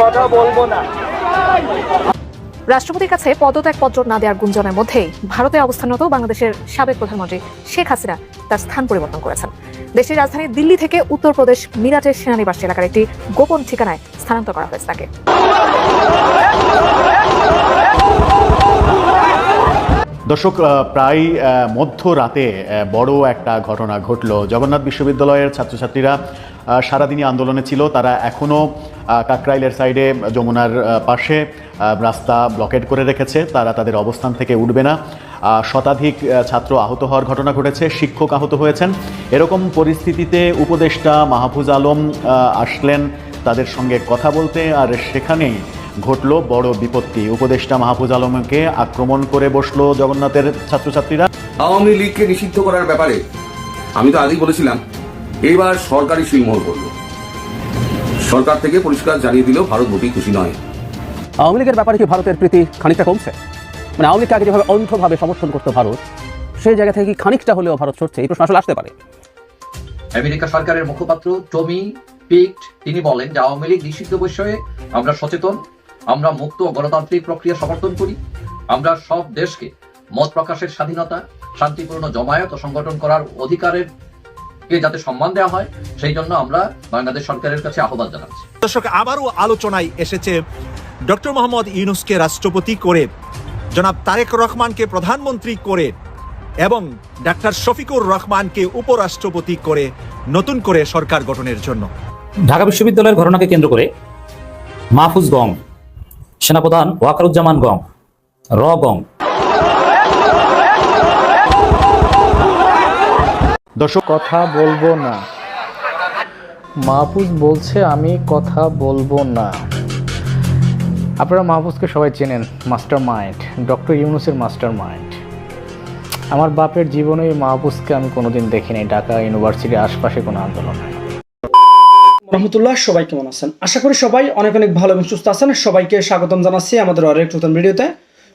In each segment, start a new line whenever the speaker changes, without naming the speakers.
কথা বলব না।
রাষ্ট্রপতির কাছে পদত্যাগপত্র না দেওয়ার গুঞ্জনের মধ্যেই ভারতে অবস্থানরত বাংলাদেশের সাবেক প্রধানমন্ত্রী শেখ হাসিনা তার স্থান পরিবর্তন করেছেন। দেশের রাজধানী দিল্লি থেকে উত্তরপ্রদেশ মিরাটের সেনানিবাস এলাকার একটি গোপন ঠিকানায় স্থানান্তর করা হয়েছে তাকে।
দর্শক প্রায় আহ, মধ্যরাতে বড় একটা ঘটনা ঘটলো। জগন্নাথ বিশ্ববিদ্যালয়ের ছাত্রছাত্রীরা সারাদিনই আন্দোলনে ছিল। তারা এখনও কাকরাইলের সাইডে যমুনার পাশে রাস্তা ব্লকেট করে রেখেছে। তারা তাদের অবস্থান থেকে উঠবে না। শতাধিক ছাত্র আহত হওয়ার ঘটনা ঘটেছে, শিক্ষক আহত হয়েছেন। এরকম পরিস্থিতিতে উপদেষ্টা মাহফুজ আলম আসলেন তাদের সঙ্গে কথা বলতে। আর সেখানেই ঘটল বড় বিপত্তি। উপদেষ্টা মাহফুজ আলমকে আক্রমণ করে বসল জগন্নাথের ছাত্রছাত্রীরা।
আওয়ামী লীগকে নিষিদ্ধ করার ব্যাপারে আমি তো আগেই বলেছিলাম এইবার সরকারি শিলমোহর করল। সরকার থেকে পরিষ্কার জানিয়ে দিল ভারত মোটেই খুশি নয়।
আওয়ামী লীগের ব্যাপারে কি ভারতের প্রীতি খানিকটা কমছে? মানে আওয়ামী লীগকে আগে যেভাবে অন্ধভাবে সমর্থন করতো ভারত সেই জায়গা থেকে কি খানিকটা হলেও ভারত সরছে? এই প্রশ্ন আসলে আসতে পারে।
আমেরিকা সরকারের মুখপাত্র টমি পিক্ট তিনি বলেন যে আওয়ামী লীগ নিষিদ্ধ বিষয়ে আমরা সচেতন আমরা মুক্ত গণতান্ত্রিক প্রক্রিয়া সমর্থন করি আমরা সব দেশকে মত প্রকাশের স্বাধীনতা শান্তিপূর্ণ জমায়েত ও সংগঠন করার অধিকারের কে যাতে সম্মান দেওয়া হয় সেই জন্য আমরা বাংলাদেশ সরকারের কাছে আহ্বান জানাচ্ছি।
দর্শক আবারও আলোচনায় এসেছে ডক্টর মোহাম্মদ ইউনুসকে রাষ্ট্রপতি করে জনাব তারেক রহমানকে প্রধানমন্ত্রী করে এবং ডাক্তার শফিকুর রহমানকে উপরাষ্ট্রপতি করে নতুন করে সরকার গঠনের জন্য।
ঢাকা বিশ্ববিদ্যালয়ের ঘটনাকে কেন্দ্র করে মাহফুজ গং সেনাপ্রধান ওয়াকারুজ্জামান গং র গং
দর্শক,
কথা বলব না। মাহফুজ বলছে, আমি কথা বলব না। আপনারা মাহফুজকে সবাই চেনেন মাস্টার মাইন্ড ডক্টর ইউনুসের মাস্টার মাইন্ড আমার বাপের জীবনে এই মাহফুজকে আমি কোনোদিন দেখিনি, ঢাকা ইউনিভার্সিটির আশপাশে কোনো আন্দোলনে
রহমতুল্লাহ, সবাই কেমন আছেন? আশা করি সবাই অনেক অনেক ভালো এবং সুস্থ আছেন। সবাইকে স্বাগতম জানাচ্ছি আমাদের আরেক নতুন ভিডিওতে।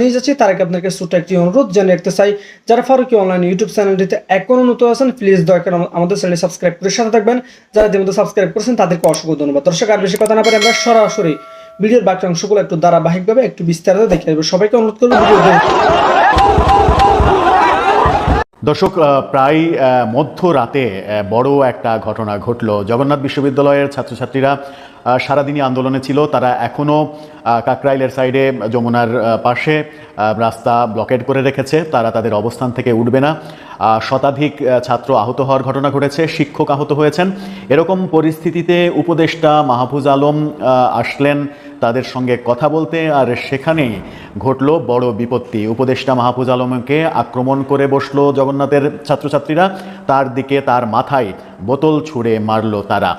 নিয়ে যাচ্ছি। তার আগে আপনাকে ছোট্ট একটি অনুরোধ জানিয়ে রাখতে চাই, যারা ফারুকি অনলাইন ইউটিউব চ্যানেলটিতে এখনও নতুন আছেন প্লিজ দয়া করে আমাদের চ্যানেল সাবস্ক্রাইব করে সাথে থাকবেন। যারা ইতিমধ্যে সাবস্ক্রাইব করেছেন, তাদেরকে অসংখ্য ধন্যবাদ। দর্শক, আর বেশি কথা না পারে আমরা সরাসরি ভিডিওর বাকি অংশগুলো একটু ধারাবাহিকভাবে একটু বিস্তারিত দেখে আসব সবাইকে অনুরোধ করব ভিডিও
দর্শক প্রায় মধ্যরাতে বড় একটা ঘটনা ঘটলো। জগন্নাথ বিশ্ববিদ্যালয়ের ছাত্রছাত্রীরা সারাদিনই আন্দোলনে ছিল। তারা এখনও কাকরাইলের সাইডে যমুনার পাশে রাস্তা ব্লকেট করে রেখেছে। তারা তাদের অবস্থান থেকে উঠবে না। শতাধিক ছাত্র আহত হওয়ার ঘটনা ঘটেছে, শিক্ষক আহত হয়েছেন। এরকম পরিস্থিতিতে উপদেষ্টা মাহফুজ আলম আসলেন তাদের সঙ্গে কথা বলতে আর সেখানেই ঘটলো বড় বিপত্তি। উপদেষ্টা মাহফুজ আলমকে আক্রমণ করে বসল জগন্নাথের ছাত্রছাত্রীরা। তার দিকে তার মাথায় বোতল ছুঁড়ে মারল তারা।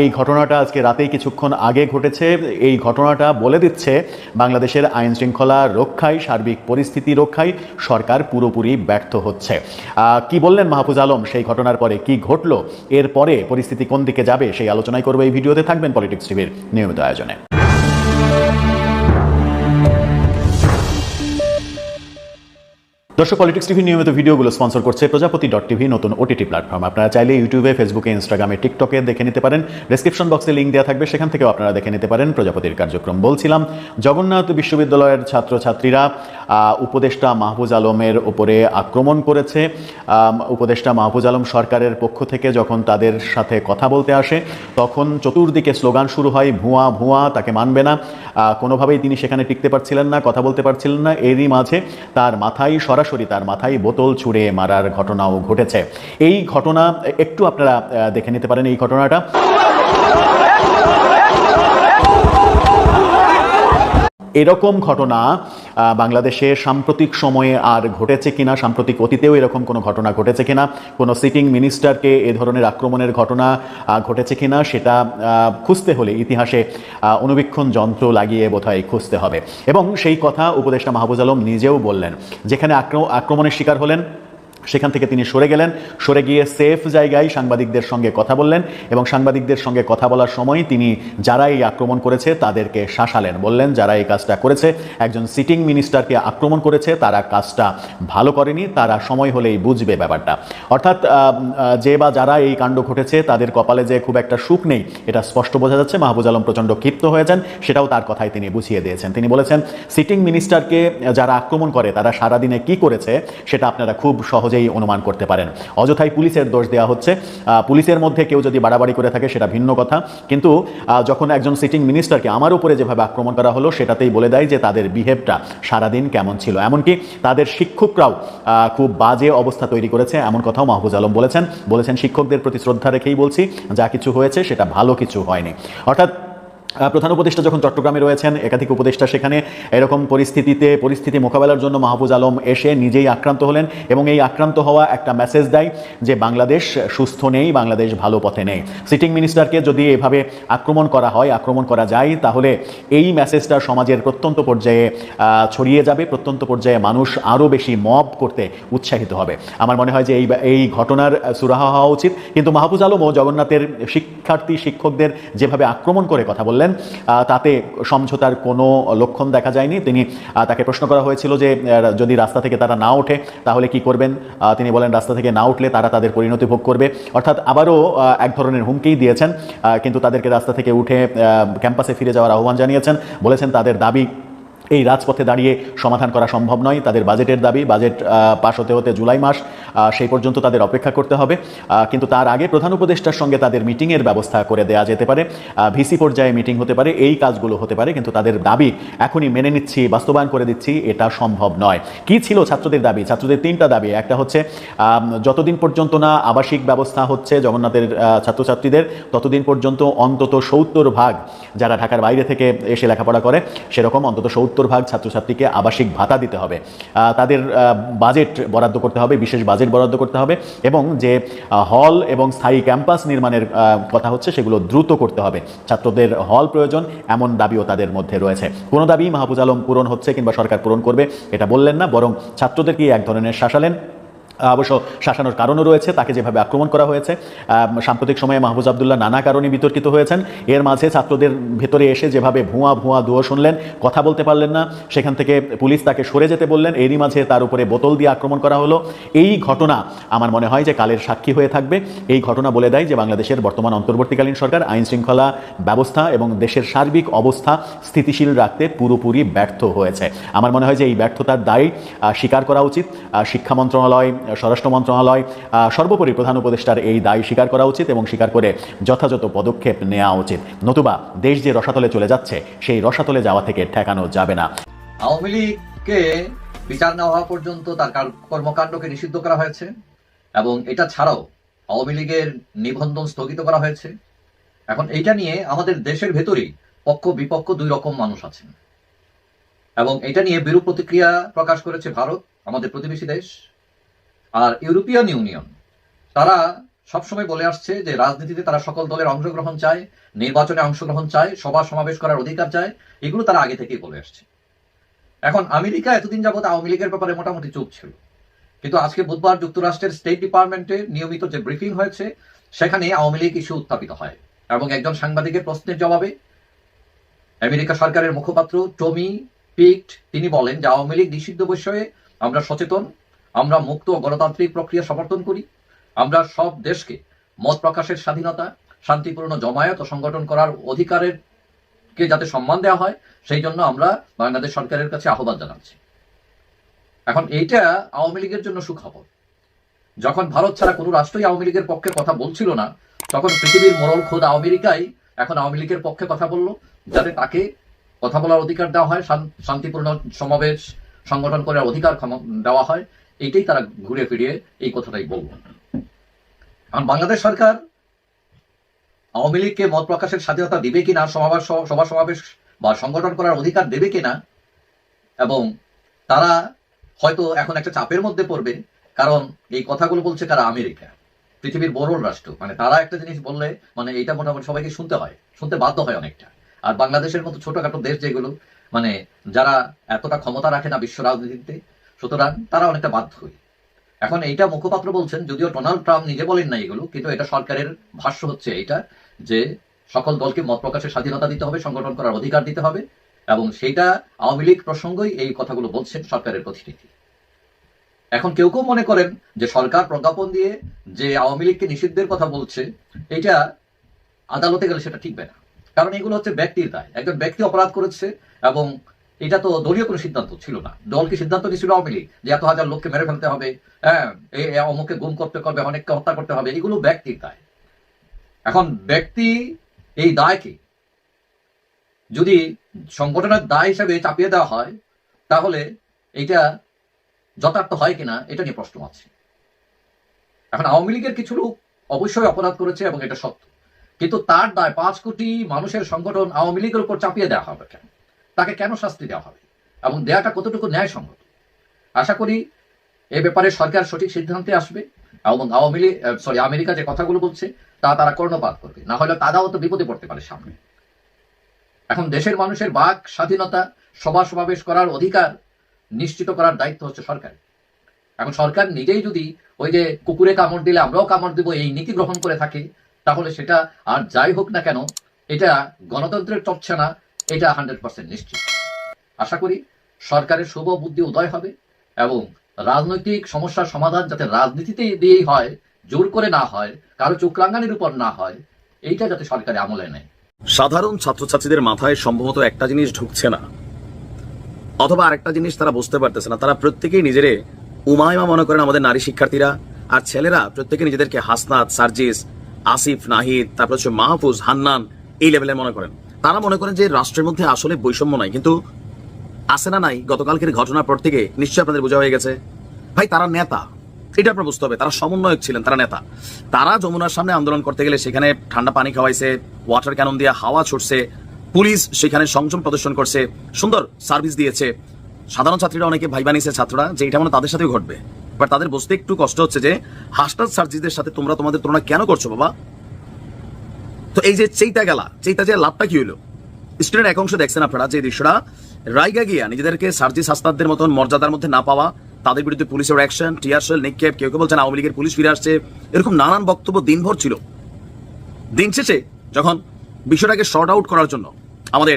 এই ঘটনাটা আজকে রাতেই কিছুক্ষণ আগে ঘটেছে। এই ঘটনাটা বলে দিচ্ছে বাংলাদেশের আইন শৃঙ্খলা রক্ষায়, সার্বিক পরিস্থিতি রক্ষায় সরকার পুরোপুরি ব্যর্থ হচ্ছে। কি বললেন মাহফুজ আলম সেই ঘটনার পরে? কি ঘটলো? এরপরে পরিস্থিতি কোন দিকে যাবে সেই আলোচনায় করবে এই ভিডিওতে। থাকবেন পলিটিক্স টিভির নিয়মিত আয়োজনে। দর্শক পলিটিক্স টিভি নিয়মিত ভিডিওগুলো স্পন্সর করছে প্রজাপতি ডট টিভি নতুন ওটিটি প্ল্যাটফর্ম আপনারা চাইলে ইউটিউবে ফেসবুকে ইনস্টাগ্রামে টিকটকে দেখে নিতে পারেন। ডিসক্রিপশন বক্সে লিঙ্ক দেওয়া থাকবে, সেখান থেকেও আপনারা দেখে নিতে পারেন প্রজাপতির কার্যক্রম। বলছিলাম, জগন্নাথ বিশ্ববিদ্যালয়ের ছাত্রছাত্রীরা উপদেষ্টা মাহফুজ আলমের ওপরে আক্রমণ করেছে। উপদেষ্টা মাহফুজ আলম সরকারের পক্ষ থেকে যখন তাদের সাথে কথা বলতে আসে, তখন চতুর্দিকে স্লোগান শুরু হয়, ভুয়া ভুয়া, তাকে মানবে না। কোনোভাবেই তিনি সেখানে টিকতে পারছিলেন না, কথা বলতে পারছিলেন না। এরই মাঝে তার মাথায়, সরাসরি তার মাথায় বোতল ছুঁড়ে মারার ঘটনাও ঘটেছে। এই ঘটনা, একটু আপনারা দেখে নিতে পারেন এই ঘটনাটা। এরকম ঘটনা বাংলাদেশে সাম্প্রতিক সময়ে আর ঘটেছে কিনা, সাম্প্রতিক অতীতেও এরকম কোনো ঘটনা ঘটেছে কিনা, কোনো সিটিং মিনিস্টারকে এ ধরনের আক্রমণের ঘটনা ঘটেছে কিনা সেটা খুঁজতে হলে ইতিহাসে অনুবীক্ষণ যন্ত্র লাগিয়ে বোধহয় খুঁজতে হবে। এবং সেই কথা উপদেষ্টা মাহবুজ আলম নিজেও বললেন, যেখানে আক্র- আক্রমণের শিকার হলেন সেখান থেকে তিনি সরে গেলেন। সরে গিয়ে সেফ জায়গায় সাংবাদিকদের সঙ্গে কথা বললেন এবং সাংবাদিকদের সঙ্গে কথা বলার সময় তিনি যারা এই আক্রমণ করেছে তাদেরকে শাসালেন। বললেন, যারা এই কাজটা করেছে, একজন সিটিং মিনিস্টারকে আক্রমণ করেছে, তারা কাজটা ভালো করেনি, তারা সময় হলেই বুঝবে ব্যাপারটা। অর্থাৎ যে বা যারা এই কাণ্ড ঘটেছে, তাদের কপালে যে খুব একটা সুখ নেই, এটা স্পষ্ট বোঝা যাচ্ছে। মাহবুজ আলম প্রচণ্ড ক্ষিপ্ত হয়েছেন সেটাও তার কথাই তিনি বুঝিয়ে দিয়েছেন। তিনি বলেছেন সিটিং মিনিস্টারকে যারা আক্রমণ করে, তারা সারাদিনে কি করেছে, সেটা আপনারা খুব সহজেই অনুমান করতে পারেন। অযথাই পুলিশের দোষ দেওয়া হচ্ছে। পুলিশের মধ্যে কেউ যদি বাড়াবাড়ি করে থাকে, সেটা ভিন্ন কথা। কিন্তু যখন একজন সিটিং মিনিস্টারকে আমার উপরে যেভাবে আক্রমণ করা হলো, সেটাতেই বলে দেয় যে তাদের বিহেভটা সারাদিন কেমন ছিল। এমনকি তাদের শিক্ষকরাও খুব বাজে অবস্থা তৈরি করেছে, এমন কথাও মাহবুজ আলম বলেছেন। বলেছেন, শিক্ষকদের প্রতি শ্রদ্ধা রেখেই বলছি, যা কিছু হয়েছে, সেটা ভালো কিছু হয়নি। অর্থাৎ প্রধান উপদেষ্টা যখন চট্টগ্রামে রয়েছেন, একাধিক উপদেষ্টা সেখানে এরকম পরিস্থিতিতে, পরিস্থিতি মোকাবেলার জন্য মাহবুজ আলম এসে নিজেই আক্রান্ত হলেন এবং এই আক্রান্ত হওয়া একটা মেসেজ দেয় যে বাংলাদেশ সুস্থ নেই, বাংলাদেশ ভালো পথে নেই। সিটিং মিনিস্টারকে যদি এভাবে আক্রমণ করা হয়, আক্রমণ করা যায়, তাহলে এই মেসেজটা সমাজের প্রত্যন্ত পর্যায়ে ছড়িয়ে যাবে, প্রত্যন্ত পর্যায়ে মানুষ আরও বেশি মব করতে উৎসাহিত হবে। আমার মনে হয় যে এই এই ঘটনার সুরাহা হওয়া উচিত। কিন্তু মাহফুজ আলমও জগন্নাথের শিক্ষার্থী, শিক্ষকদের যেভাবে আক্রমণ করে কথা বললেন আহ, তাতে সমঝোতার কোনো লক্ষণ দেখা যায়নি। তিনি তাকে প্রশ্ন করা হয়েছিল যে যদি রাস্তা থেকে তারা না ওঠে তাহলে কি করবেন? তিনি বলেন রাস্তা থেকে না উঠলে তারা তাদের পরিণতি ভোগ করবে। অর্থাৎ আবারও এক ধরনের হুমকিই দিয়েছেন। কিন্তু তাদেরকে রাস্তা থেকে উঠে ক্যাম্পাসে ফিরে যাওয়ার আহ্বান জানিয়েছেন। বলেছেন তাদের দাবি এই রাজপথে দাঁড়িয়ে সমাধান করা সম্ভব নয়। তাদের বাজেটের দাবি, বাজেট পাশ হতে হতে জুলাই মাস সেই পর্যন্ত তাদের অপেক্ষা করতে হবে। কিন্তু তার আগে প্রধান উপদেষ্টার সঙ্গে তাদের মিটিংয়ের ব্যবস্থা করে দেওয়া যেতে পারে। ভিসি পর্যায়ে মিটিং হতে পারে, এই কাজগুলো হতে পারে, কিন্তু তাদের দাবি এখনই মেনে নিচ্ছি, বাস্তবায়ন করে দিচ্ছি, এটা সম্ভব নয়। কি ছিল ছাত্রদের দাবি? ছাত্রদের তিনটা দাবি। একটা হচ্ছে যতদিন পর্যন্ত না আবাসিক ব্যবস্থা হচ্ছে জগন্নাথের ছাত্রছাত্রীদের, ততদিন পর্যন্ত অন্তত সত্তর ভাগ যারা ঢাকার বাইরে থেকে এসে লেখাপড়া করে, সেরকম অন্তত সত্তর ভাগ ছাত্রছাত্রীকে আবাসিক ভাতা দিতে হবে। তাদের বাজেট বরাদ্দ করতে হবে, বিশেষ বাজেট বরাদ্দ করতে হবে এবং যে হল এবং স্থায়ী ক্যাম্পাস নির্মাণের কথা হচ্ছে সেগুলো দ্রুত করতে হবে। ছাত্রদের হল প্রয়োজন, এমন দাবিও তাদের মধ্যে রয়েছে। কোনো দাবি মাহফুজ আলম পূরণ হচ্ছে কিংবা সরকার পূরণ করবে, এটা বললেন না, বরং ছাত্রদেরকেই এক ধরনের শাসালেন অবশ্য শাসানোর কারণও রয়েছে, তাকে যেভাবে আক্রমণ করা হয়েছে। সাম্প্রতিক সময়ে মাহবুজ আবদুল্লাহ নানা কারণে বিতর্কিত হয়েছেন। এর মাঝে ছাত্রদের ভেতরে এসে যেভাবে ভুয়া ভুয়া দুয়ো শুনলেন, কথা বলতে পারলেন না, সেখান থেকে পুলিশ তাকে সরে যেতে বললেন, এরই মাঝে তার উপরে বোতল দিয়ে আক্রমণ করা হলো। এই ঘটনা আমার মনে হয় যে কালের সাক্ষী হয়ে থাকবে। এই ঘটনা বলে দেয় যে বাংলাদেশের বর্তমান অন্তর্বর্তীকালীন সরকার আইন শৃঙ্খলা ব্যবস্থা এবং দেশের সার্বিক অবস্থা স্থিতিশীল রাখতে পুরোপুরি ব্যর্থ হয়েছে। আমার মনে হয় যে এই ব্যর্থতার দায় স্বীকার করা উচিত। শিক্ষা মন্ত্রণালয় স্বরাষ্ট্র মন্ত্রণালয় সর্বোপরি প্রধান উপদেষ্টার এই দায় স্বীকার করা উচিত এবং স্বীকার করে যথাযথ পদক্ষেপ নেওয়া উচিত। নতুবা দেশ যে রসাতলে চলে যাচ্ছে, সেই রসাতলে যাওয়া থেকে ঠেকানো যাবে না।
আওয়ামী লীগকে বিচার না হওয়া পর্যন্ত তার কার- কর্মকাণ্ডকে নিষিদ্ধ করা হয়েছে এবং এটা ছাড়াও আওয়ামী লীগের নিবন্ধন স্থগিত করা হয়েছে। এখন এইটা নিয়ে আমাদের দেশের ভেতরেই পক্ষ বিপক্ষ দুই রকম মানুষ আছেন। এবং এটা নিয়ে বিরূপ প্রতিক্রিয়া প্রকাশ করেছে ভারত, আমাদের প্রতিবেশী দেশ আর ইউরোপিয়ান ইউনিয়ন তারা সবসময় বলে আসছে যে রাজনীতিতে তারা সকল দলের অংশগ্রহণ চায়, নির্বাচনে অংশগ্রহণ চায়, সভা সমাবেশ করার অধিকার চায়, এগুলো তারা আগে থেকেই বলে আসছে। এখন আমেরিকা এতদিন যাবত আওয়ামী লীগের ব্যাপারে মোটামুটি চুপ ছিল। কিন্তু আজকে বুধবার যুক্তরাষ্ট্রের স্টেট ডিপার্টমেন্টে নিয়মিত যে ব্রিফিং হয়েছে, সেখানে আওয়ামী লীগ ইস্যু উত্থাপিত হয় এবং একজন সাংবাদিকের প্রশ্নের জবাবে আমেরিকা সরকারের মুখপাত্র টমি পিক্ট, তিনি বলেন যে আওয়ামী লীগ নিষিদ্ধ বিষয়ে আমরা সচেতন আমরা মুক্ত গণতান্ত্রিক প্রক্রিয়া সমর্থন করি। আমরা সব দেশকে মত প্রকাশের স্বাধীনতা, শান্তিপূর্ণ জমায়েত ও সংগঠন করার অধিকারের কে যাতে সম্মান দেওয়া হয়, সেই জন্য আমরা বাংলাদেশ সরকারের কাছে আহ্বান জানাচ্ছি। এখন এইটা আওয়ামী লীগের জন্য সুখবর। যখন ভারত ছাড়া কোনো রাষ্ট্রই আওয়ামী লীগের পক্ষে কথা বলছিল না, তখন পৃথিবীর মোড়ল খোদ আমেরিকাই এখন আওয়ামী লীগের পক্ষে কথা বলল, যাতে তাকে কথা বলার অধিকার দেওয়া হয় শান্তিপূর্ণ সমাবেশ সংগঠন করার অধিকার দেওয়া হয়। এইটাই তারা ঘুরে ফিরিয়ে এই কথাটাই বলল। কারণ বাংলাদেশ সরকার আওয়ামী লীগকে মত প্রকাশের স্বাধীনতা দিবে কিনা, সমাবেশ, সভা সমাবেশ বা সংগঠন করার অধিকার দেবে কিনা, এবং তারা হয়তো এখন একটা চাপের মধ্যে পড়বে, কারণ এই কথাগুলো বলছে কারা? আমেরিকা। পৃথিবীর বড় রাষ্ট্র। মানে তারা একটা জিনিস বললে মানে এইটা মোটামুটি সবাইকে শুনতে হয়, শুনতে বাধ্য হয় অনেকটা। আর বাংলাদেশের মতো ছোটখাটো দেশ যেগুলো মানে যারা এতটা ক্ষমতা রাখে না বিশ্ব রাজনীতিতে সুতরাং তারা অনেকটা বাধ্যই এখন এইটা মুখপাত্র বলছেন, যদিও ডোনাল্ড ট্রাম্প নিজে বলেন না এগুলো, কিন্তু এটা সরকারের ভাষ্য হচ্ছে এইটা, যে সকল দলকে মত প্রকাশের স্বাধীনতা দিতে হবে, সংগঠন করার অধিকার দিতে হবে, এবং সেইটা আওয়ামী লীগ প্রসঙ্গই এই কথাগুলো বলছেন সরকারের প্রতিনিধি। এখন কেউ কেউ মনে করেন যে সরকার প্রজ্ঞাপন দিয়ে যে আওয়ামী লীগকে নিষিদ্ধের কথা বলছে এটা আদালতে গেলে সেটা ঠিকবে না। কারণ এগুলো হচ্ছে ব্যক্তির দায়। একজন ব্যক্তি অপরাধ করেছে এবং এটা তো দলীয় কোনো সিদ্ধান্ত ছিল না। দল কি সিদ্ধান্ত নিয়েছিল আওয়ামী লীগ? যে এত হাজার লোককে মেরে ফেলতে হবে হ্যাঁ এই অমুককে গুম করতে হবে অনেককে হত্যা করতে হবে, এগুলো ব্যক্তির দায়। এখন ব্যক্তি, এই দায়কে যদি সংগঠনের দায় হিসাবে চাপিয়ে দেওয়া হয়, তাহলে এটা যথার্থ হয় কিনা, এটা নিয়ে প্রশ্ন আছে। এখন আওয়ামী লীগের কিছু লোক অবশ্যই অপরাধ করেছে এবং এটা সত্য। কিন্তু তার দায় পাঁচ কোটি মানুষের সংগঠন আওয়ামী লীগের উপর চাপিয়ে দেওয়া হবে কেন? তাকে কেন শাস্তি দেওয়া হবে? এবং দেয়াটা কতটুকু ন্যায়সঙ্গত? আশা করি এ ব্যাপারে সরকার সঠিক সিদ্ধান্তে আসবে এবং আওয়ামী লীগ সরি আমেরিকা যে কথাগুলো বলছে, তা তারা কর্ণপাত করবে। না হলে তারাও তো বিপদে পড়তে পারে সামনে। এখন দেশের মানুষের বাক, স্বাধীনতা, সভা সমাবেশ করার অধিকার নিশ্চিত করার দায়িত্ব হচ্ছে সরকার। এখন সরকার নিজেই যদি ওই যে কুকুরে কামড় দিলে আমরাও কামড় দিব, এই নীতি গ্রহণ করে থাকে, তাহলে সেটা আর যাই হোক না কেন, এটা গণতন্ত্রের চর্চা না এটা হান্ড্রেড পার্সেন্ট নিশ্চিত। আশা করি সরকারের শুভ বুদ্ধি উদয় হবে এবং রাজনৈতিক সমস্যার সমাধান যাতে রাজনীতিতে দিয়েই হয়, জোর করে না হয়, কারও চোখরাঙ্গানির উপর না হয়, এইটা যাতে সরকারে আমলে নেয়।
সাধারণ ছাত্রছাত্রীদের মাথায় সম্ভবত একটা জিনিস ঢুকছে না। অথবা আরেকটা জিনিস তারা বুঝতে পারতেছে না। তারা প্রত্যেকেই নিজেরে উমায়মা মনে করেন আমাদের নারী শিক্ষার্থীরা। আর ছেলেরা প্রত্যেকে নিজেদেরকে হাসনাত, সার্জিস, আসিফ, নাহিদ, তারপর হচ্ছে মাহফুজ, হান্নান এই লেভেলের মনে করেন। তারা মনে করেন যে রাষ্ট্রের মধ্যে আসলে বৈষম্য নাই, কিন্তু আসে না নাই, গতকালকের ঘটনার পর থেকে নিশ্চয়ই আপনাদের বোঝা হয়ে গেছে। ভাই, তারা নেতা। এটা আপনার বুঝতে হবে, তারা সমন্বয়ক ছিলেন, তারা নেতা। তারা যমুনার সামনে আন্দোলন করতে গেলে সেখানে ঠান্ডা পানি খাওয়াইছে ওয়াটার ক্যানন দিয়ে হাওয়া ছুটছে, পুলিশ সেখানে সংযম প্রদর্শন করছে, সুন্দর সার্ভিস দিয়েছে। সাধারণ ছাত্রীরা অনেকে ভাই বানিয়েছে ছাত্ররা, যে এটা মানে তাদের সাথেও ঘটবে। বাট তাদের বুঝতে একটু কষ্ট হচ্ছে যে হাসপাতাল সার্জিসদের সাথে তোমরা তোমাদের তুলনা কেন করছ, বাবা? তো এই যে চেইতা গেলা, চেইতা যে লাভটা কি হলো স্টুডেন্ট এক অংশ দেখছেন আপনারা যে দৃশ্যটা। রাইগা গিয়া নিজেদেরকে সার্জিস হাসনাদদের মতন মর্যাদার মধ্যে না পাওয়া, তাদের বিরুদ্ধে পুলিশের অ্যাকশন টিয়ারশেল নিক্ষেপ কেউ কেউ বলছেন আওয়ামী লীগের পুলিশ ফিরে আসছে। এরকম নানান বক্তব্য দিনভর ছিল। দিন শেষে যখন বিষয়টাকে শর্ট আউট করার জন্য আমাদের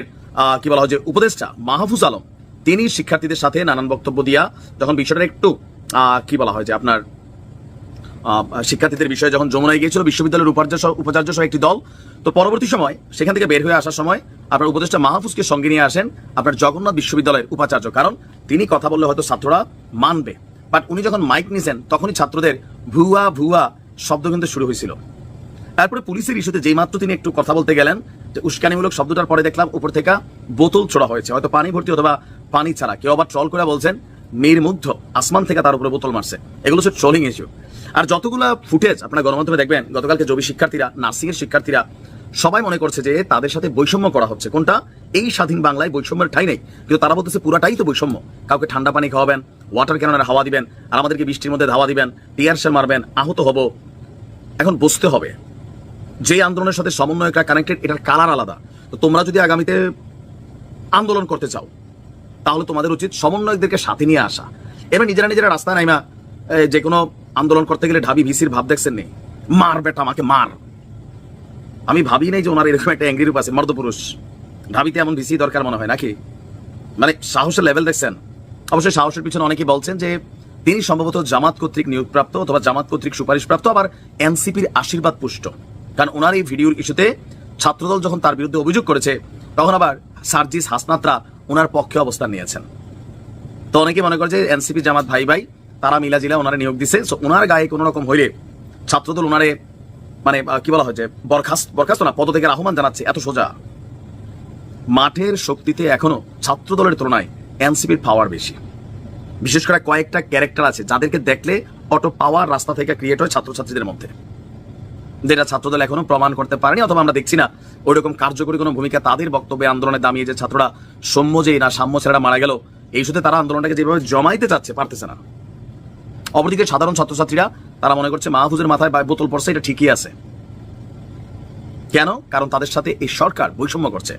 কি বলা হয় যে উপদেষ্টা মাহফুজ আলম, তিনি শিক্ষার্থীদের সাথে নানান বক্তব্য দিয়া যখন বিষয়টা একটু কি বলা হয় যে আপনার শিক্ষার্থীদের বিষয়ে যখন যমুনায় গিয়েছিল, বিশ্ববিদ্যালয়ের উপাচার্য উপাচার্য সহ একটি দল, তো পরবর্তী সময় সেখান থেকে বের হয়ে আসার সময় আপনার উপদেষ্টা মাহফুজকে সঙ্গে নিয়ে আসেন আপনার জগন্নাথ বিশ্ববিদ্যালয়ের উপাচার্য। কারণ তিনি কথা বললে হয়তো ছাত্ররা মানবে। বাট উনি যখন মাইক নিছেন, তখনই ছাত্রদের ভুয়া ভুয়া শব্দ কিন্তু শুরু হয়েছিল। তারপরে পুলিশের ইস্যুতে যেই মাত্র তিনি একটু কথা বলতে গেলেন, যে উস্কানিমূলক শব্দটার পরে দেখলাম, উপর থেকে বোতল ছোড়া হয়েছে। হয়তো পানি ভর্তি অথবা পানি ছাড়া। কেউ আবার ট্রল করে বলছেন নির্মুগ্ধ আসমান থেকে তার উপরে বোতল মারছে। এগুলো হচ্ছে ট্রলিং ইস্যু আর যতগুলা ফুটেজ আপনার গণমাধ্যমে দেখবেন, গতকালকে জবি শিক্ষার্থীরা নার্সিং এর শিক্ষার্থীরা, সবাই মনে করছে যে তাদের সাথে বৈষম্য করা হচ্ছে। কোনটা? এই স্বাধীন বাংলায় বৈষম্যের ঠাই নেই। কিন্তু তারা বলতেছে পুরাটাই তো বৈষম্য। কাউকে ঠান্ডা পানি খাওয়াবেন ওয়াটার ক্যাননের হাওয়া দিবেন, আর আমাদেরকে বৃষ্টির মধ্যে ধাওয়া দিবেন টিয়ারশেল মারবেন, আহত হব। এখন বুঝতে হবে, যে আন্দোলনের সাথে সমন্বয়করা কানেক্টেড এটার কালার আলাদা। তো তোমরা যদি আগামীতে আন্দোলন করতে চাও তাহলে তোমাদের উচিত সমন্বয়কদেরকে সাথে নিয়ে আসা। এবার নিজেরা নিজেরা রাস্তায় নাইমা যে কোনো আন্দোলন করতে গেলে ঢাবি ভিসির ভাব দেখছেন নেই মার বেটা, আমাকে মার। আমি ভাবি নাই যে ওনার এরকম একটা অ্যাঙ্গি রূপ আছে, মর্দপুরুষ। ঢাবিতে এমন ভিসি দরকার মনে হয় নাকি? মানে সাহসের লেভেল দেখছেন? অবশ্যই সাহসের পিছনে অনেকেই বলছেন যে তিনি সম্ভবত জামাত কর্তৃক নিয়োগপ্রাপ্ত অথবা জামাত কর্তৃক সুপারিশপ্রাপ্ত, আবার এনসিপির আশীর্বাদ পুষ্ট। কারণ ওনার এই ভিডিওর ইস্যুতে ছাত্রদল যখন তার বিরুদ্ধে অভিযোগ করেছে, তখন আবার সার্জিস হাসনাত্রা ওনার পক্ষে অবস্থান নিয়েছেন। তো অনেকে মনে করে যে এনসিপি, জামাত ভাই ভাই, তারা মিলাজিলা ওনারে নিয়োগ দিছে। সো ওনার গায়ে কোনো রকম হইলে ছাত্রদল ওনারে মানে কি বলা হয় যে, বরখাস্ত বরখাস্ত না পদ থেকে আহ্বান জানাচ্ছে, এত সোজা। মাঠের শক্তিতে এখনও ছাত্রদলের তুলনায় এনসিপির পাওয়ার বেশি। বিশেষ করে কয়েকটা ক্যারেক্টার আছে যাদেরকে দেখলে অটো পাওয়ার রাস্তা থেকে ক্রিয়েট হয় ছাত্রছাত্রীদের মধ্যে। যেটা ছাত্রদল এখনও প্রমাণ করতে পারেনি, অথবা আমরা দেখছি না ওইরকম কার্যকরী কোনো ভূমিকা তাদের বক্তব্যে আন্দোলনে দামিয়ে যে ছাত্ররা সৌম্য যে না, সাম্য ছেলেরা মারা গেল, এই ইস্যুতে তারা আন্দোলনটাকে যেভাবে জমাইতে চাচ্ছে পারতেছে না। অপরদিকে সাধারণ ছাত্রছাত্রীরা, তারা মনে করছে মাহফুজের মাথায় বোতল পড়ছে, এটা ঠিকই আছে। কেন? কারণ তাদের সাথে এই সরকার বৈষম্য করছে।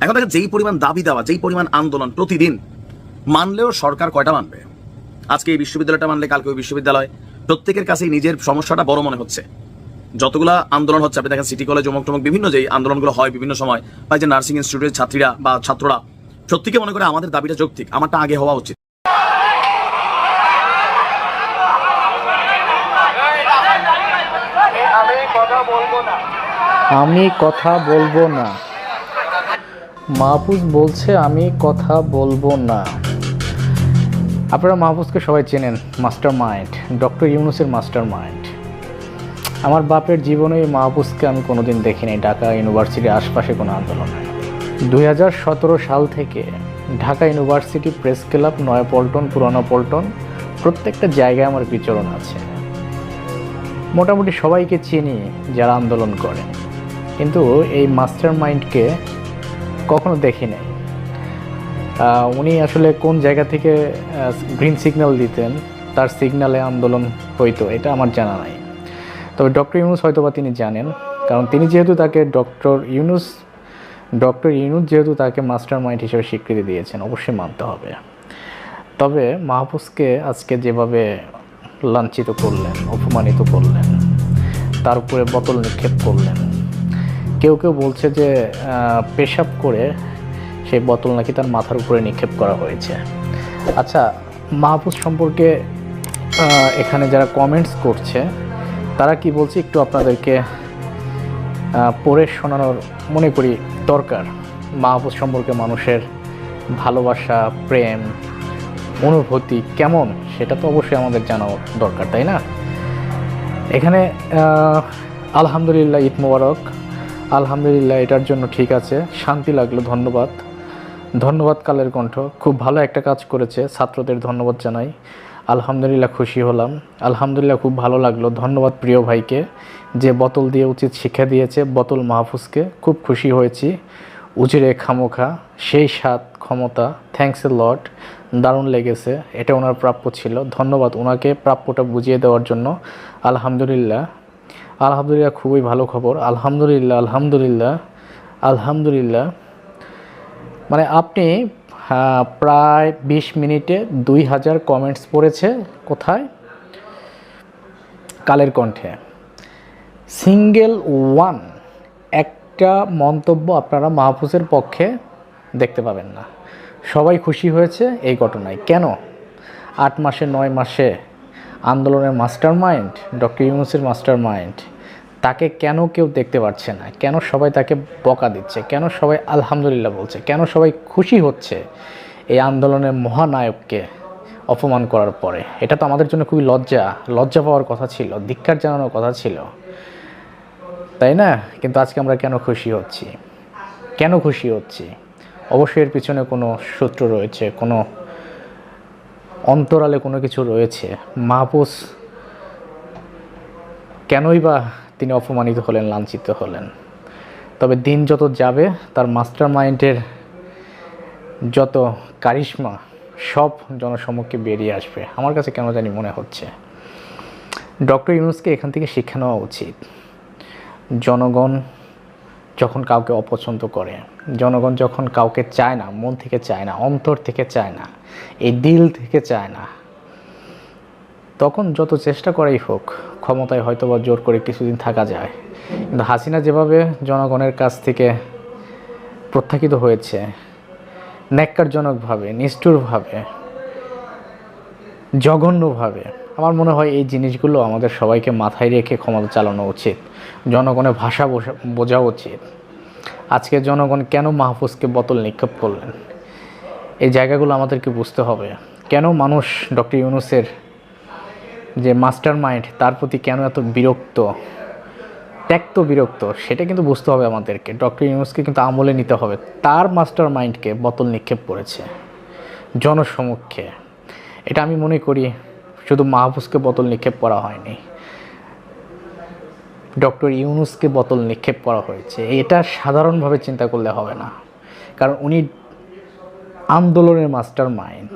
এখন দেখেন যেই পরিমাণ দাবি দেওয়া, যেই পরিমাণ আন্দোলন প্রতিদিন, মানলেও সরকার কয়টা মানবে? আজকে এই বিশ্ববিদ্যালয়টা মানলে, কালকে ওই বিশ্ববিদ্যালয়। প্রত্যেকের কাছেই নিজের সমস্যাটা বড় মনে হচ্ছে। যতগুলা আন্দোলন হচ্ছে, আপনি দেখেন সিটি কলেজ অমুক টমক বিভিন্ন যে আন্দোলনগুলো হয় বিভিন্ন সময়, বা যে নার্সিং ইনস্টিটিউটের ছাত্রীরা বা ছাত্ররা, সত্যিকে মনে করে আমাদের দাবিটা যৌক্তিক, আমারটা আগে হওয়া উচিত।
আমি কথা বলব না। মাহফুজ বলছে, আমি কথা বলব না। আপনারা মাহফুজকে সবাই চেনেন মাস্টার মাইন্ড ডক্টর ইউনুসের মাস্টার মাইন্ড আমার বাপের জীবনে এই মাহফুজকে আমি কোনোদিন দেখিনি। ঢাকা ইউনিভার্সিটির আশপাশে কোনো আন্দোলনে দুই সাল থেকে Dhaka university press club, Nayapaltan, Purana Paltan, প্রত্যেকটা জায়গায় আমার বিচরণ আছে। মোটামুটি সবাইকে চিনি যারা আন্দোলন করে। কিন্তু এই মাস্টার মাইন্ডকে কখনো দেখি নাই। উনি আসলে কোন জায়গা থেকে গ্রিন সিগন্যাল দিতেন, তার সিগন্যালে আন্দোলন হইতো, এটা আমার জানা নাই। তবে ডক্টর ইউনুস হয়তো বা তিনি জানেন, কারণ তিনি যেহেতু তাকে ডক্টর ইউনুস ডক্টর ইউনুস যেহেতু তাকে মাস্টার মাইন্ড হিসেবে স্বীকৃতি দিয়েছেন, অবশ্যই মানতে হবে। তবে মাহফুজকে আজকে যেভাবে লাঞ্ছিত করলেন, অপমানিত করলেন, তার উপরে বোতল নিক্ষেপ করলেন, কেউ কেউ বলছে যে পেশাব করে সেই বোতল নাকি তার মাথার উপরে নিক্ষেপ করা হয়েছে। আচ্ছা মাহফুজ সম্পর্কে এখানে যারা কমেন্টস করছে তারা কি বলছে একটু আপনাদেরকে পড়ে শোনানোর মনে করি দরকার। মাহফুজ সম্পর্কে মানুষের ভালোবাসা, প্রেম, অনুভূতি কেমন সেটা তো অবশ্যই আমাদের জানা দরকার, তাই না? এখানে আলহামদুলিল্লাহ, ঈদ মোবারক। আলহামদুলিল্লাহ, এটার জন্য ঠিক আছে। শান্তি লাগল, ধন্যবাদ। ধন্যবাদ কালের কণ্ঠ। খুব ভালো একটা কাজ করেছে। ছাত্রদের ধন্যবাদ জানাই। আলহামদুলিল্লাহ খুশি হলাম। আলহামদুলিল্লাহ খুব ভালো লাগল। ধন্যবাদ প্রিয় ভাইকে যে বোতল দিয়ে উচিত শিক্ষা দিয়েছে, বোতল মাহফুজকে। খুব খুশি হয়েছি। উজিরে খামোখা, সেই স্বাদ, ক্ষমতা থ্যাংকস এ লট দারুণ লেগেছে। এটা ওনার প্রাপ্য ছিল। ধন্যবাদ ওনাকে প্রাপ্যটা বুঝিয়ে দেওয়ার জন্য। আলহামদুলিল্লাহ। আলহামদুলিল্লাহ খুবই ভালো খবর। আলহামদুলিল্লাহ আলহামদুলিল্লাহ আলহামদুলিল্লাহ। মানে আপনি প্রায় বিশ মিনিটে দুই হাজার কমেন্টস পড়েছে কোথায়? কালের কণ্ঠে। সিঙ্গেল ওয়ান একটা মন্তব্য আপনারা মাহফুজের পক্ষে দেখতে পাবেন না। সবাই খুশি হয়েছে এই ঘটনায়। কেন? আট মাসে, নয় মাসে আন্দোলনের মাস্টার মাইন্ড ডক্টর ইউনুসের মাস্টার মাইন্ড তাকে কেন কেউ দেখতে পাচ্ছে না? কেন সবাই তাকে বকা দিচ্ছে? কেন সবাই আলহামদুলিল্লাহ বলছে? কেন সবাই খুশি হচ্ছে এই আন্দোলনের মহানায়ককে অপমান করার পরে? এটা তো আমাদের জন্য খুবই লজ্জা। লজ্জা পাওয়ার কথা ছিল, ধিক্কার জানানোর কথা ছিল। তাই না? কিন্তু আজকে আমরা কেন খুশি হচ্ছি? কেন খুশি হচ্ছি? অবশ্যই এর পিছনে কোনো সূত্র রয়েছে, কোনো অন্তরালে কোনো কিছু রয়েছে। মাহফুজ, কেনই বা তিনি অপমানিত হলেন, লাঞ্ছিত হলেন। তবে দিন যত যাবে, তার মাস্টার মাইন্ডের যত কারিশমা, সব জনসমক্ষে বেরিয়ে আসবে। আমার কাছে কেন জানি মনে হচ্ছে। ডক্টর ইউনুসকে এখান থেকে শিক্ষা নেওয়া উচিত। জনগণ যখন কাউকে অপছন্দ করে, জনগণ যখন কাউকে চায় না, মন থেকে চায় না, অন্তর থেকে চায় না, এই দিল থেকে চায় না তখন যত চেষ্টা করাই হোক, ক্ষমতায় হয়তো বা জোর করে কিছুদিন থাকা যায়। কিন্তু হাসিনা যেভাবে জনগণের কাছ থেকে প্রত্যাখ্যিত হয়েছে, ন্যাক্কারজনকভাবে, নিষ্ঠুরভাবে, জঘন্যভাবে, আমার মনে হয় এই জিনিসগুলো আমাদের সবাইকে মাথায় রেখে ক্ষমতা চালানো উচিত, জনগণের ভাষা বোঝা উচিত। আজকে জনগণ কেন মাহফুজকে বোতল নিক্ষেপ করলেন? এই জায়গাগুলো আমাদেরকে বুঝতে হবে। কেন মানুষ ডক্টর ইউনুসের যে মাস্টার মাইন্ড তার প্রতি কেন এত বিরক্ত? ত্যক্ত বিরক্ত, সেটা কিন্তু বুঝতে হবে আমাদেরকে। ডক্টর ইউনুসকে কিন্তু আমলে নিতে হবে। তার মাস্টার মাইন্ডকে বোতল নিক্ষেপ করেছে। জনসমক্ষে। এটা আমি মনে করি, শুধু মাহফুজকে বোতল নিক্ষেপ করা হয়নি। ডক্টর ইউনুসকে বোতল নিক্ষেপ করা হয়েছে। এটা সাধারণভাবে চিন্তা করলে হবে না। কারণ উনি আন্দোলনের মাস্টার মাইন্ড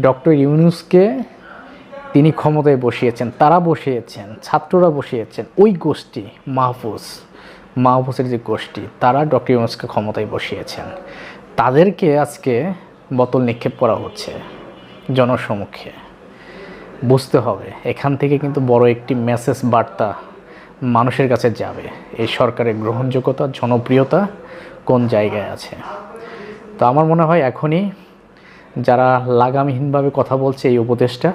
ডক্টর ইউনুসকে তিনি ক্ষমতায় বসিয়েছেন, তারা বসিয়েছেন, ছাত্ররা বসিয়েছেন, ওই গোষ্ঠী মাহফুজ, মাহফুজের যে গোষ্ঠী, তারা ডক্টর ইউনুসকে ক্ষমতায় বসিয়েছেন। তাদেরকে আজকে বোতল নিক্ষেপ করা হচ্ছে জনসমক্ষে। বুঝতে হবে, এখান থেকে কিন্তু বড় একটি মেসেজ বার্তা মানুষের কাছে যাবে, এই সরকারের গ্রহণযোগ্যতা, জনপ্রিয়তা কোন জায়গায় আছে। তো আমার মনে হয় এখনই যারা লাগামহীনভাবে কথা বলছে এই উপদেশটা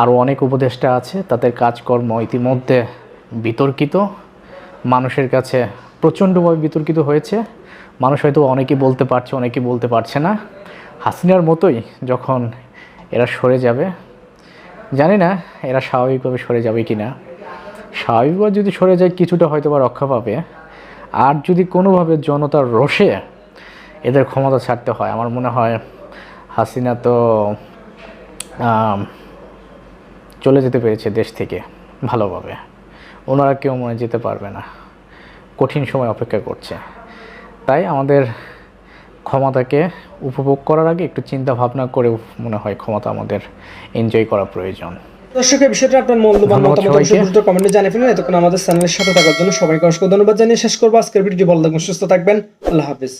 আরও অনেক উপদেষ্টা আছে, তাদের কাজকর্ম ইতিমধ্যে বিতর্কিত। মানুষের কাছে প্রচণ্ডভাবে বিতর্কিত হয়েছে। মানুষ হয়তো অনেকে বলতে পারছে অনেকে বলতে পারছে না। হাসিনার মতোই যখন এরা সরে যাবে, জানি না এরা স্বাভাবিকভাবে সরে যাবে কি না স্বাভাবিকভাবে যদি সরে যায়, কিছুটা হয়তো বা রক্ষা পাবে। আর যদি কোনোভাবে জনতার রোষে এদের ক্ষমতা ছাড়তে হয়, আমার মনে হয় হাসিনা তো চলে যেতে পেরেছে দেশ থেকে ভালোভাবে। ওনারা কেউ মনে যেতে পারবে না। কঠিন সময় অপেক্ষা করছে। তাই আমাদের ক্ষমতাকে উপভোগ করার আগে একটু চিন্তা ভাবনা করে মনে হয় ক্ষমতা আমাদের এনজয় করা প্রয়োজন।
দর্শক এই বিষয়টা আপনার মূল্যবান মতামত অবশ্যই দ্রুত কমেন্টে জানিয়ে ফেলুন। এতক্ষণ আমাদের চ্যানেলের সাথে থাকার জন্য সবাইকে অসংখ্য ধন্যবাদ জানিয়ে শেষ করব। আজকের ভিডিওটি ভালো থাকবেন সুস্থ থাকবেন। আল্লাহ হাফিজ।